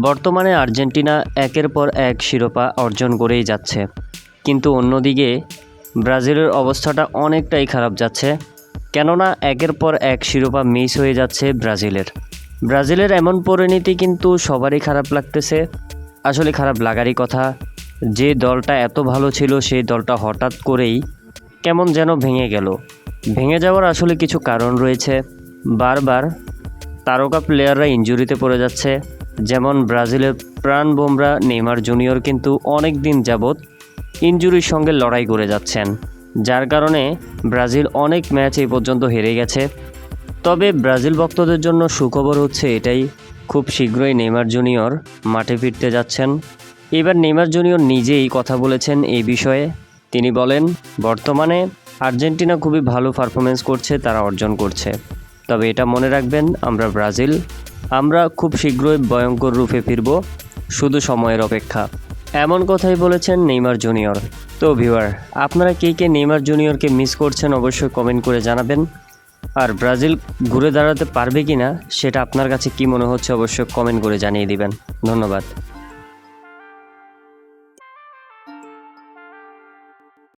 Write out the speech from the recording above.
বর্তমানে আর্জেন্টিনা একের পর এক শিরোপা অর্জন করেই যাচ্ছে। কিন্তু অন্যদিকে, ব্রাজিলের অবস্থাটা অনেকটাই খারাপ যাচ্ছে, কেননা একের পর এক শিরোপা মিস হয়ে যাচ্ছে ব্রাজিলের। ব্রাজিলের এমন পরিণতি কিন্তু সবারই খারাপ লাগতেছে। আসলে খারাপ লাগারই কথা, যে দলটা এত ভালো ছিল সেই দলটা হঠাৎ করেই কেমন যেন ভেঙে গেল। ভেঙে যাওয়ার আসলে কিছু কারণ রয়েছে। বারবার তারকা প্লেয়াররা ইনজুরিতে পড়ে যাচ্ছে যেমন ব্রাজিলের প্রাণ বোমরা নেইমার জুনিয়র কিন্তু অনেক দিন যাবৎ ইনজুরির সঙ্গে লড়াই করে যাচ্ছেন, যার কারণে ব্রাজিল অনেক ম্যাচ এই পর্যন্ত হেরে গেছে। তবে ব্রাজিল ভক্তদের জন্য সুখবর হচ্ছে এটাই, খুব শীঘ্রই নেইমার জুনিয়র মাঠে ফিরতে যাচ্ছেন। এবার নেইমার জুনিয়র নিজেই কথা বলেছেন এই বিষয়ে। তিনি বলেন, বর্তমানে আর্জেন্টিনা খুবই ভালো পারফরমেন্স করছে, তারা অর্জন করছে। তবে এটা মনে রাখবেন, আমরা ব্রাজিল আমরা খুব শীঘ্রই ভয়ঙ্কর রূপে ফিরব, শুধু সময়ের অপেক্ষা। এমন কথাই বলেছেন নেইমার জুনিয়র। তো ভিউয়ার, আপনারা কে কে নেইমার জুনিয়রকে মিস করছেন অবশ্যই কমেন্ট করে জানাবেন। আর ব্রাজিল ঘুরে দাঁড়াতে পারবে কি না সেটা আপনার কাছে কি মনে হচ্ছে অবশ্যই কমেন্ট করে জানিয়ে দিবেন। ধন্যবাদ।